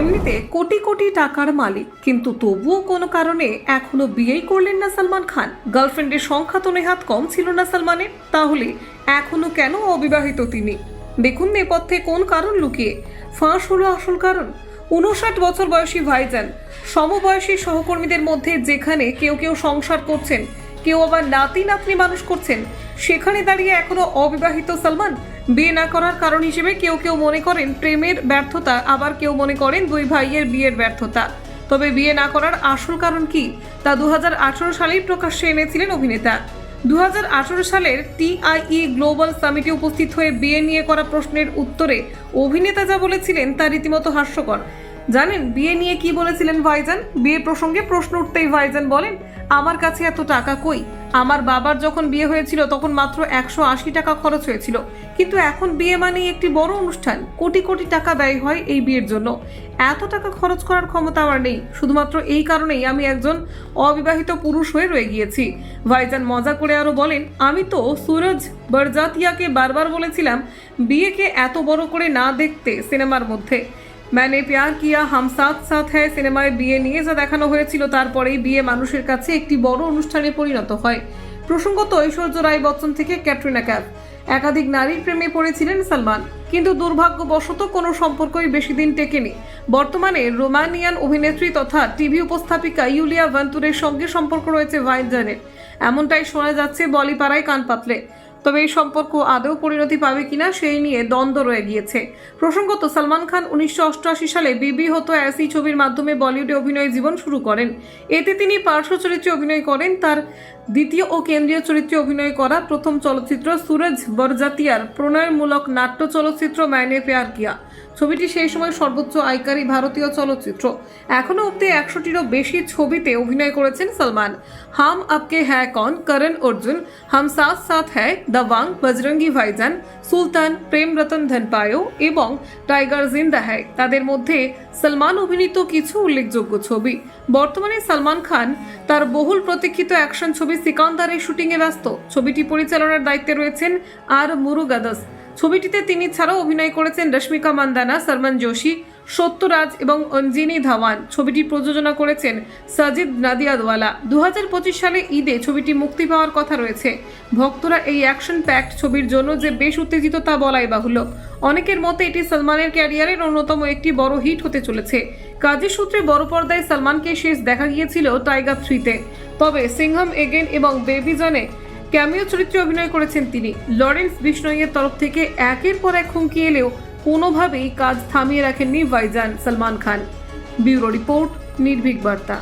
এমনিতে কোটি কোটি টাকার মালিক, কিন্তু তবুও কোনো কারণে এখনও বিয়েই করলেন না সালমান খান। গার্লফ্রেন্ডের সংখ্যা তো নেহাত কম ছিল না সালমানের। তাহলে এখনও কেন অবিবাহিত তিনি? দেখুন নেপথ্যে কোন কারণ লুকিয়ে। ফাঁস হলো আসল কারণ। উনষাট বছর বয়সী ভাইজান, সমবয়সী সহকর্মীদের মধ্যে যেখানে কেউ কেউ সংসার করছেন কেউ আবার নাতি নাতনি মানুষ করছেন। সেখানে দাঁড়িয়ে এখনও অবিবাহিত সালমান। বিয়ে না করার কারণ হিসেবে কেউ কেউ মনে করেন প্রেমের ব্যর্থতা, আবার কেউ মনে করেন দুই ভাইয়ের বিয়ের ব্যর্থতা। তবে বিয়ে না করার আসল কারণ কি? তা দু সালেই প্রকাশ্যে এনেছিলেন অভিনেতা। দু হাজার আঠারো সালের টিআইই গ্লোবাল সামিটে উপস্থিত হয়ে বিয়ে নিয়ে করা প্রশ্নের উত্তরে অভিনেতা যা বলেছিলেন তা রীতিমতো হাস্যকর। জানেন, বিয়ে নিয়ে কি বলেছিলেন ভাইজান? বিয়ে প্রসঙ্গে প্রশ্ন উঠতেই ভাইজান বলেন আমার কাছে এত টাকা কই? আমার বাবার যখন বিয়ে হয়েছিল, তখন মাত্র একশো আশি টাকা খরচ হয়েছিল। কিন্তু এখন বিয়ে মানেই একটি বড় অনুষ্ঠান। কোটি কোটি টাকা ব্যয় হয় এই বিয়ের জন্য। এত টাকা খরচ করার ক্ষমতা আমার নেই। শুধুমাত্র এই কারণেই আমি একজন অবিবাহিত পুরুষ হয়ে রয়ে গিয়েছি। ভাইজান মজা করে আরও বলেন, আমি তো সুরজ বরজাতিয়াকে বারবার বলেছিলাম, বিয়েকে এত বড় করে না দেখতে সিনেমার মধ্যে। ম্যানে প্যার কিয়া হাম সাথ সাথ হ্যায় সিনেমায় বিয়ে নিয়ে যা দেখানো হয়েছিল, তারপরেই বিয়ে মানুষের কাছে একটি বড় অনুষ্ঠানে পরিণত হয়। প্রসঙ্গত, ঐশ্বর্য রায় বচ্চন থেকে ক্যাটরিনা ক্যাফ একাধিক নারীর প্রেমে পড়েছিলেন সালমান। কিন্তু দুর্ভাগ্যবশত কোনো সম্পর্কই বেশি দিন টেকেনি। বর্তমানে রোমানিয়ান অভিনেত্রী তথা টিভি উপস্থাপিকা ইউলিয়া ভান্তুরের সঙ্গে সম্পর্ক রয়েছে ভাইজানের। এমনটাই শোনা যাচ্ছে বলিপাড়ায় কান পাতলে। তবে এই সম্পর্ক আদৌ পরিণতি পাবে কিনা সেই নিয়ে দ্বন্দ্ব রয়ে গিয়েছে। প্রসঙ্গত, সালমান খান উনিশশো অষ্টআশি সালে বিবি হতো অ্যাসি ছবির মাধ্যমে বলিউডে অভিনয় জীবন শুরু করেন। এতে তিনি পার্শ্ব চরিত্রে অভিনয় করেন। তার দ্বিতীয় ও কেন্দ্রীয় চরিত্রে অভিনয় করা প্রথম চলচ্চিত্র সুরজ বরজাতিয়ার প্রণয়মূলক নাট্য চলচ্চিত্র ম্যানে প্যার কিয়া। ছবিটি সেই সময় সর্বোচ্চ আয়কারী ভারতীয় চলচ্চিত্র। এখনও অব্দি একশোটিরও বেশি ছবিতে অভিনয় করেছেন সালমান। হাম আপকে হ্যায় কন, করণ অর্জুন। হাম সাথ সাথ হ্যায় দাবাং বজরঙ্গি ভাইজান। সুলতান, প্রেম রতন ধনপায়ো এবং টাইগার জিন্দা হ্যায়। তাদের মধ্যে সলমান অভিনীত কিছু উল্লেখযোগ্য ছবি। বর্তমানে সালমান খান তার বহুল প্রতীক্ষিত অ্যাকশন ছবি সিকান্দারের শুটিংয়ে ব্যস্ত। ছবিটি পরিচালনার দায়িত্বে রয়েছেন আর মুরুগাদাস। ছবিটিতে তিনি ছাড়াও অভিনয় করেছেন রশ্মিকা মান্দানা, সলমান যোশী, সত্যরাজ এবং অঞ্জিনী ধাওয়ান। ছবিটি প্রযোজনা করেছেন সাজিদ নাদিয়াদওয়ালা। দুহাজার পঁচিশ সালে ঈদে ছবিটি মুক্তি পাওয়ার কথা রয়েছে। ভক্তরা এই অ্যাকশন প্যাক্ট ছবির জন্য যে বেশ উত্তেজিত তা বলাই বাহুল্য। অনেকের মতে এটি সলমানের ক্যারিয়ারের অন্যতম একটি বড় হিট হতে চলেছে। কাজের সূত্রে বড় পর্দায় সলমানকে শেষ দেখা গিয়েছিল টাইগার থ্রিতে। তবে সিংহম এগেন এবং বেবি জনে ক্যামিও চরিত্রে অভিনয় করেছেন তিনি। লরেন্স বিষ্ণয়ের তরফ থেকে একের পর এক হুমকি এলেও কোনোভাবেই কাজ থামিয়ে রাখেননি ভাইজান সলমান খান। ব্যুরো রিপোর্ট, নির্ভীক বার্তা।